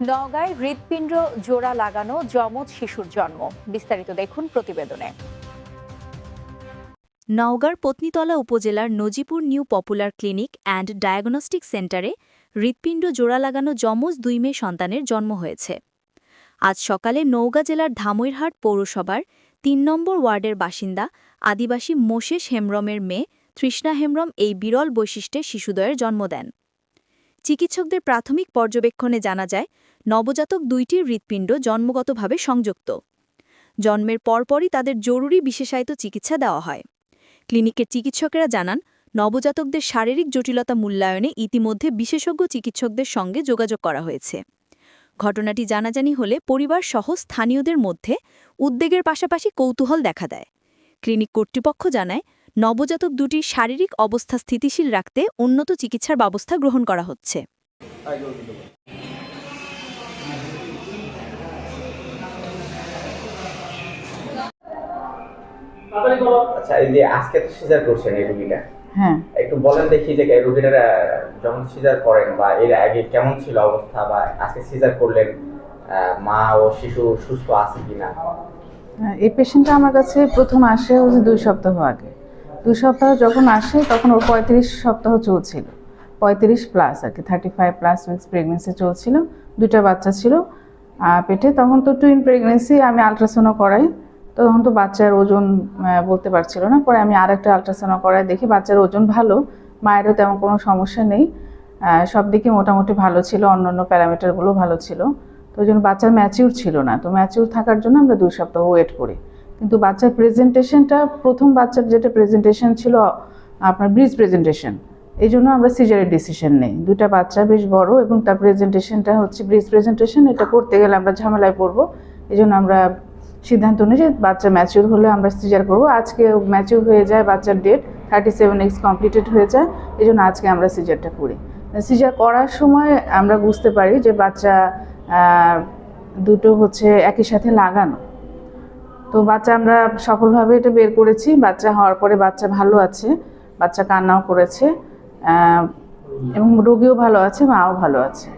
নওগাঁয় হৃৎপিণ্ড জোড়া লাগানো যমজ শিশুর জন্ম। বিস্তারিত দেখুন প্রতিবেদনে। নওগাঁর পত্নীতলা উপজেলার Nazipur new popular clinic and diagnostic সেন্টারে হৃৎপিণ্ড জোড়া লাগানো যমজ দুই মেয়ে সন্তানের জন্ম হয়েছে। আজ সকালে নওগাঁ জেলার ধামইরহাট পৌরসভার তিন নম্বর ওয়ার্ডের বাসিন্দা আদিবাসী মোশেষ হেমরমের মেয়ে তৃষ্ণা হেমরম এই বিরল বৈশিষ্ট্যে শিশুদয়ের জন্ম দেন। চিকিৎসকদের প্রাথমিক পর্যবেক্ষণে জানা যায়, নবজাতক দুইটির হৃৎপিণ্ড জন্মগতভাবে সংযুক্ত। জন্মের পরপরই তাদের জরুরি বিশেষায়িত চিকিৎসা দেওয়া হয়। ক্লিনিকের চিকিৎসকেরা জানান, নবজাতকদের শারীরিক জটিলতা মূল্যায়নে ইতিমধ্যে বিশেষজ্ঞ চিকিৎসকদের সঙ্গে যোগাযোগ করা হয়েছে। ঘটনাটি জানাজানি হলে পরিবার সহ স্থানীয়দের মধ্যে উদ্বেগের পাশাপাশি কৌতূহল দেখা দেয়। ক্লিনিক কর্তৃপক্ষ জানায় নবজাতক দুটির শারীরিক অবস্থা স্থিতিশীল রাখতে উন্নত চিকিৎসার ব্যবস্থা গ্রহণ করা হচ্ছে। আচ্ছা এই যে আজকে তো সিজার করছেন এই রুগীটা। হ্যাঁ। একটু বলেন দেখি যে যখন সিজার করেন বা এর আগে কেমন ছিল অবস্থা বা আজকে সিজার করলেন আহ, মা ও শিশু সুস্থ আছে কিনা? এই পেশেন্টটা আমার কাছে প্রথম আসে হচ্ছে দুই সপ্তাহ আগে। দুই সপ্তাহ যখন আসে, তখন ওর পঁয়ত্রিশ সপ্তাহ চলছিল। পঁয়ত্রিশ প্লাস আর কি thirty five plus weeks pregnancy চলছিল। দুইটা বাচ্চা ছিল। পেটে তখন তো টুইন প্রেগনেন্সি আমি আলট্রাসাউন্ড করাই। তো তখন তো বাচ্চার ওজন বলতে পারছিল না। পরে আমি আরেকটা আলট্রাসাউন্ড করাই, দেখি বাচ্চার ওজন ভালো। মায়েরও তেমন কোনো সমস্যা নেই। সব দিকে মোটামুটি ভালো ছিল অন্য অন্য প্যারামিটারগুলো ভালো ছিল। তো ওই জন্য বাচ্চার ম্যাচিউর ছিল না। তো ম্যাচিউর থাকার জন্য আমরা দুই সপ্তাহ ওয়েট করি। কিন্তু বাচ্চার প্রেজেন্টেশনটা প্রথম বাচ্চার যেটা প্রেজেন্টেশন ছিল, আপনার ব্রিজ প্রেজেন্টেশন এই জন্য আমরা সিজারের ডিসিশন নেই। দুটা বাচ্চা বেশ বড় এবং তার প্রেজেন্টেশনটা হচ্ছে ব্রিজ প্রেজেন্টেশন এটা করতে গেলে আমরা ঝামেলায় পড়ব। এই জন্য আমরা সিদ্ধান্ত নিই যে বাচ্চা ম্যাচিউর হলে আমরা সিজার করব। আজকে ম্যাচিউর হয়ে যায়, বাচ্চার date thirty seven x completed হয়ে যায়, এই জন্য আজকে আমরা সিজারটা করি। সিজার করার সময় আমরা বুঝতে পারি যে বাচ্চা দুটো হচ্ছে একই সাথে লাগানো। তো বাচ্চা আমরা সফলভাবে এটা বের করেছি। বাচ্চা হওয়ার পরে বাচ্চা ভালো আছে, বাচ্চা কান্নাও করেছে এবং রোগীও ভালো আছে, মাও ভালো আছে।